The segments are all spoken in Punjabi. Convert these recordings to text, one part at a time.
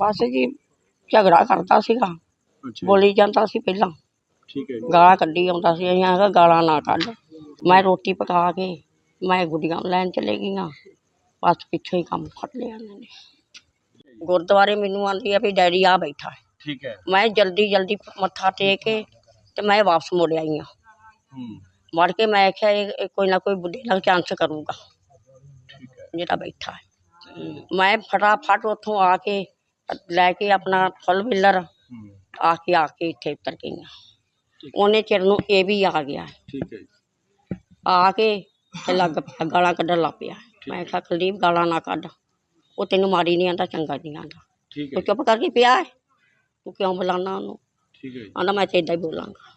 ਬਸ ਜੀ ਝਗੜਾ ਕਰਦਾ ਸੀਗਾ। ਅੱਛਾ ਬੋਲੀ ਜਾਂਦਾ ਸੀ ਪਹਿਲਾਂ। ਠੀਕ ਹੈ ਜੀ। ਗਾਲਾਂ ਕੱਢੀ ਆਉਂਦਾ ਸੀ ਅਸੀਂ ਆਖਿਆ ਗਾਲਾਂ ਨਾ ਕੱਢ। ਮੈਂ ਰੋਟੀ ਪਕਾ ਕੇ ਮੈਂ ਗੁੱਡੀਆਂ ਲੈਣ ਚਲੇ ਗਈਆਂ। ਬਸ ਪਿੱਛੋਂ ਹੀ ਕੰਮ ਫੜ ਲਿਆ ਇਹਨਾਂ ਨੇ। ਗੁਰਦੁਆਰੇ ਮੈਨੂੰ ਆਂਦੀ ਆ ਵੀ ਡੈਡੀ ਆ ਬੈਠਾ ਹੈ। ਠੀਕ ਹੈ। ਮੈਂ ਜਲਦੀ ਜਲਦੀ ਮੱਥਾ ਟੇਕ ਕੇ ਤੇ ਮੈਂ ਵਾਪਸ ਮੁੜ ਆਈ ਹਾਂ। ਹੂੰ। ਮੁੜ ਕੇ ਮੈਂ ਆਖਿਆ ਇਹ ਇਹ ਕੋਈ ਨਾ ਕੋਈ ਬੁੱਢੇ ਨਾਲ ਚਾਂਸ ਕਰੂਗਾ। ਠੀਕ ਹੈ। ਜਿਹੜਾ ਬੈਠਾ ਹੈ। ਮੈਂ ਫਟਾਫਟ ਉੱਥੋਂ ਆ ਕੇ ਲੈ ਕੇ ਆਪਣਾ ਫੁੱਲ ਬਿਲਰ ਆ ਕੇ ਆ ਕੇ ਇੱਥੇ ਉਤਰ ਗਈਆਂ। ਉਹਨੇ ਚਿਰ ਨੂੰ ਇਹ ਵੀ ਆ ਗਿਆ। ਠੀਕ ਹੈ ਜੀ। ਆ ਕੇ ਤੇ ਲੱਗ ਪਿਆ ਗਾਲਾਂ ਕੱਢਣ ਲੱਗ ਪਿਆ। ਮੈਂ ਕਿਹਾ ਕੁਲਦੀਪ ਗਾਲਾਂ ਨਾ ਕੱਢ। ਉਹ ਤੈਨੂੰ ਮਾਰੀ ਨਹੀਂ ਆਂਦਾ ਚੰਗਾ ਨਹੀਂ ਆਂਦਾ। ਠੀਕ ਹੈ ਤੂੰ ਚੁੱਪ ਕਰਕੇ ਪਿਆ ਤੂੰ ਕਿਉਂ ਬੁਲਾਣਾ ਉਹਨੂੰ? ਠੀਕ ਹੈ ਆਂਦਾ ਮੈਂ ਤੇ ਇਦਾਂ ਹੀ ਬੋਲਾਂਗਾ।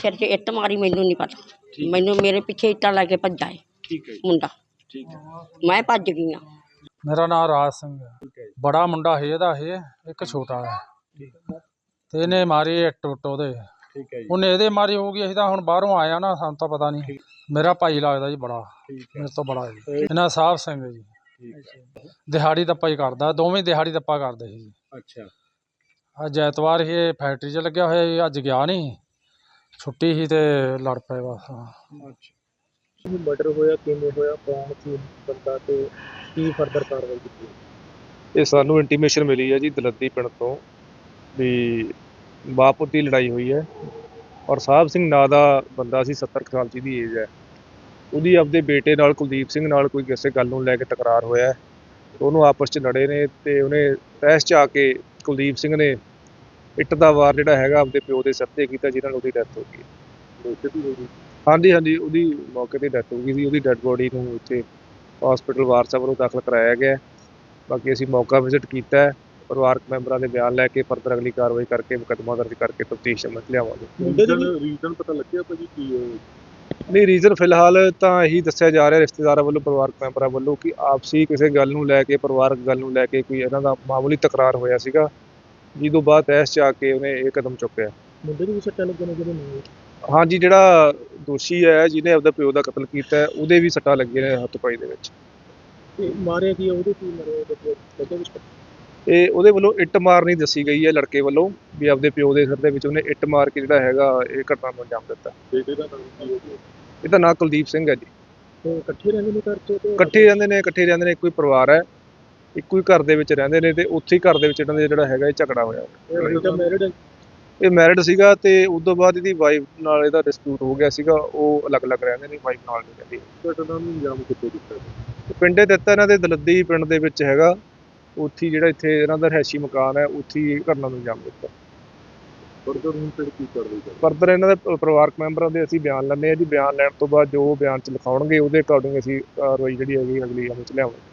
ਸਿਰ 'ਚ ਇੱਟ ਮਾਰੀ ਮੈਨੂੰ ਨਹੀਂ ਪਤਾ। ਮੈਨੂੰ ਮੇਰੇ ਪਿੱਛੇ ਇੱਟਾਂ ਲੈ ਕੇ ਭੱਜਾ ਹੈ ਠੀਕ ਹੈ ਮੁੰਡਾ। ਠੀਕ ਹੈ। ਮੈਂ ਭੱਜ ਗਈ ਹਾਂ ਮੇਰਾ ਨਾਮ ਰਾਜ ਸਿੰਘ ਹੈ। ਜੀ। ਬੜਾ ਮੁੰਡਾ ਹੈ ਇਹਦਾ ਇਹ ਇੱਕ ਛੋਟਾ ਹੈ। ਤੇ ਇਹਨੇ ਮਾਰੀ ਇੱਟ ਉੱਟ ਉਹਦੇ। ਠੀਕ ਹੈ ਜੀ। ਉਹਨੇ ਇਹਦੇ ਮਾਰੀ ਹੋਊਗੀ ਅਸੀਂ ਤਾਂ ਹੁਣ ਬਾਹਰੋਂ ਆਇਆ ਨਾ ਸਾਨੂੰ ਤਾਂ ਪਤਾ ਨਹੀਂ। ਮੇਰਾ ਭਾਈ ਲੱਗਦਾ ਜੀ ਬੜਾ। ਮੇਰੇ ਤੋਂ ਬੜਾ ਜੀ। ਇਹਨਾਂ ਸਾਹਿਬ ਸਿੰਘ ਜੀ। ਦਿਹਾੜੀ ਦੱਪਾ ਹੀ ਕਰਦਾ ਦੋਵੇਂ ਦਿਹਾੜੀ ਦੱਪਾ ਕਰਦੇ ਸੀ ਜੀ। ਅੱਛਾ। ਅੱਜ ਐਤਵਾਰ ਇਹ ਫੈਕਟਰੀ 'ਚ ਲੱਗਿਆ ਹੋਇਆ ਸੀ ਅੱਜ ਗਿਆ ਨਹੀਂ। ਛੁੱਟੀ ਸੀ ਤੇ ਲੜ ਪਏ ਬਸ। ਅੱਛਾ। ਮਰਡਰ ਹੋਇਆ ਕਿਵੇਂ ਹੋਇਆ ਕੌਣ ਸੀ ਬੰਦਾ ਤੇ ਕੀ ਫਰਦਰ ਕਾਰਵਾਈ ਕੀਤੀ ਇਹ ਸਾਨੂੰ ਇੰਟੀਮੇਸ਼ਨ ਮਿਲੀ ਹੈ ਜੀ ਦਲੱਦੀ ਪਿੰਡ ਤੋਂ ਵੀ ਬਾਪੁਰ ਦੀ ਲੜਾਈ ਹੋਈ ਹੈ ਔਰ ਸਾਹਿਬ ਸਿੰਘ ਨਾਂ ਦਾ ਬੰਦਾ ਸੀ 70 ਕੁ ਸਾਲ ਦੀ ਦੀ ਏਜ ਹੈ। ਉਹਦੀ ਆਪਦੇ ਬੇਟੇ ਨਾਲ ਕੁਲਦੀਪ ਸਿੰਘ ਨਾਲ ਕੋਈ ਕਿਸੇ ਗੱਲ ਨੂੰ ਲੈ ਕੇ ਤਕਰਾਰ ਹੋਇਆ ਹੈ। ਉਹਨੂੰ ਆਪਸ 'ਚ ਲੜੇ ਨੇ ਤੇ ਉਹਨੇ ਤਹਿਸ 'ਚ ਆ ਕੇ ਕੁਲਦੀਪ ਸਿੰਘ ਨੇ ਇੱਟ ਦਾ ਵਾਰ ਜਿਹੜਾ ਹੈਗਾ ਆਪਦੇ ਪਿਓ ਦੇ ਸਿਰ ਤੇ ਕੀਤਾ ਜਿਹਨਾਂ ਨਾਲ ਉਹਦੀ ਡੈਥ ਹੋ ਗਈ। ਹਾਂਜੀ ਹਾਂਜੀ ਉਹਦੀ ਮੌਕੇ ਤੇ ਡੈਥ ਹੋ ਗਈ ਸੀ। ਉਹਦੀ ਡੈੱਡ ਬੋਡੀ ਨੂੰ ਇੱਥੇ ਹਸਪੀਟਲ ਵਾਰਸਾ ਵੱਲੋਂ ਦਾਖਲ ਕਰਾਇਆ ਗਿਆ। ਬਾਕੀ ਅਸੀਂ ਮੌਕਾ ਵਿਜ਼ਿਟ ਕੀਤਾ ਹੈ। ਪਰਿਵਾਰਕ ਮੈਂਬਰਾਂ ਦੇ ਬਿਆਨ ਲੈ ਕੇ ਫਰਦਰ ਅਗਲੀ ਕਾਰਵਾਈ ਕਰਕੇ ਮੁਕੱਦਮਾ ਦਰਜ ਕਰਕੇ ਤਫਤੀਸ਼ ਅਮਲ ਲਿਆਵਾਂਗੇ। ਰੀਜ਼ਨ ਰੀਜ਼ਨ ਪਤਾ ਲੱਗਿਆ ਭਾਜੀ ਕੀ ਹੋਇਆ? ਨਹੀਂ ਰੀਜ਼ਨ ਫਿਲਹਾਲ ਤਾਂ ਇਹੀ ਦੱਸਿਆ ਜਾ ਰਿਹਾ ਰਿਸ਼ਤੇਦਾਰਾਂ ਵੱਲੋਂ ਪਰਿਵਾਰਕ ਮੈਂਬਰਾਂ ਵੱਲੋਂ ਕਿ ਆਪਸੀ ਕਿਸੇ ਗੱਲ ਨੂੰ ਲੈ ਕੇ ਪਰਿਵਾਰਕ ਗੱਲ ਨੂੰ ਲੈ ਕੇ ਕੋਈ ਇਹਨਾਂ ਦਾ ਮਾਮੂਲੀ ਤਕਰਾਰ ਹੋਇਆ ਸੀਗਾ। ਜਿਹਦੋਂ ਬਾਅਦ ਤਹਿਸ 'ਚ ਆ ਕੇ ਉਹਨੇ ਇਹ ਕਦਮ ਚੁੱਕਿਆ। ਮੁੰਡੇ ਨੂੰ ਵੀ ਸੱਟਾਂ ਲੱਗੀਆਂ ਨੇ ਜਿਹੜੇ ਨਹੀਂ ਹਾਂਜੀ ਜਿਹੜਾ ਦੋਸ਼ੀ ਹੈ ਜਿਹਨੇ ਆਪਦਾ ਪਿਓ ਦਾ ਕਤਲ ਕੀਤਾ ਹੈ, ਉਹਦੇ ਵੀ ਸੱਟਾਂ ਲੱਗੀਆਂ ਨੇ ਹੱਥ ਪਾਈ ਦੇ ਵਿੱਚ। ਤੇ ਮਾਰਿਆ ਕੀ ਉਹਦੇ ਕੀ ਮਰਿਆ ਉਹਦੇ ਪਤਾ ਵਿੱਚ ਇਹ ਉਹਦੇ ਵੱਲੋਂ ਇੱਟ ਮਾਰਨੀ ਦੱਸੀ ਗਈ ਹੈ ਲੜਕੇ ਵੱਲੋਂ ਵੀ ਆਪਦੇ ਪਿਓ ਦੇ ਸਿਰ ਦੇ ਵਿੱਚ ਉਹਨੇ ਇੱਟ ਮਾਰ ਕੇ ਜਿਹੜਾ ਹੈਗਾ ਇਹ ਘਟਨਾ ਨੂੰ ਅੰਜਾਮ ਦਿੱਤਾ। ਬੇਟੇ ਦਾ ਨਾਮ ਕੀ ਹੋਇਆ ਇਹਦਾ ਨਾਂ ਕੁਲਦੀਪ ਸਿੰਘ ਹੈ ਜੀ। ਤੇ ਇਕੱਠੇ ਰਹਿੰਦੇ ਨੇ ਘਰ ਚ ਤੇ ਇਕੱਠੇ ਰਹਿੰਦੇ ਨੇ ਇਕੱਠੇ ਰਹਿੰਦੇ ਨੇ ਇੱਕੋ ਹੀ ਪਰਿਵਾਰ ਹੈ ਇੱਕੋ ਹੀ ਘਰ ਦੇ ਵਿੱਚ ਰਹਿੰਦੇ ਨੇ ਤੇ ਉੱਥੇ ਹੀ ਘਰ ਦੇ ਵਿੱਚ ਇਹਨਾਂ ਦੇ ਜਿਹੜਾ ਹੈਗਾ ਇਹ ਝਗੜਾ ਹੋਇਆ। ਮੈਰਿਡ ਇਹ ਮੈਰਿਡ ਸੀਗਾ ਤੇ ਉਸ ਤੋਂ ਬਾਅਦ ਇਹਦੀ ਵਾਈਫ ਨਾਲ ਇਹਦਾ ਡਿਸਪਿਊਟ ਹੋ ਗਿਆ ਸੀਗਾ ਉਹ ਅਲੱਗ-ਅਲੱਗ ਰਹਿੰਦੇ ਨੇ ਵਾਈਫ ਨਾਲ ਨਹੀਂ ਰਹਿੰਦੀ। ਘਟਨਾ ਨੂੰ ਅੰਜਾਮ ਕਿੱਥੇ ਦਿੱਤਾ ਤੇ ਪਿੰਡੇ ਦਿੱਤਾ ਇਹਨਾਂ ਦੇ ਦਲੱਦੀ ਪਿੰਡ ਦੇ ਵਿੱਚ ਹੈਗਾ। ਉੱਥੇ ਜਿਹੜਾ ਇੱਥੇ ਇਹਨਾਂ ਦਾ ਰਹਿਸ਼ੀ ਮਕਾਨ ਹੈ ਉੱਥੇ ਘਟਨਾ ਨੂੰ ਅੰਜਾਮ ਦਿੱਤਾ। ਫਰਦਰ ਹੁਣ ਫਿਰ ਕੀ ਕਾਰਵਾਈ ਕਰ ਫਰਦਰ ਇਹਨਾਂ ਦੇ ਪਰਿਵਾਰਕ ਮੈਂਬਰਾਂ ਦੇ ਅਸੀਂ ਬਿਆਨ ਲੈਂਦੇ ਆ ਜੀ। ਬਿਆਨ ਲੈਣ ਤੋਂ ਬਾਅਦ ਜੋ ਬਿਆਨ ਚ ਲਿਖਾਉਣਗੇ ਉਹਦੇ ਅਕੋਰਡਿੰਗ ਅਸੀਂ ਕਾਰਵਾਈ ਜਿਹੜੀ ਹੈਗੀ ਅਗਲੀ ਅਮਲ ਚ ਲਿਆਵਾਂਗੇ।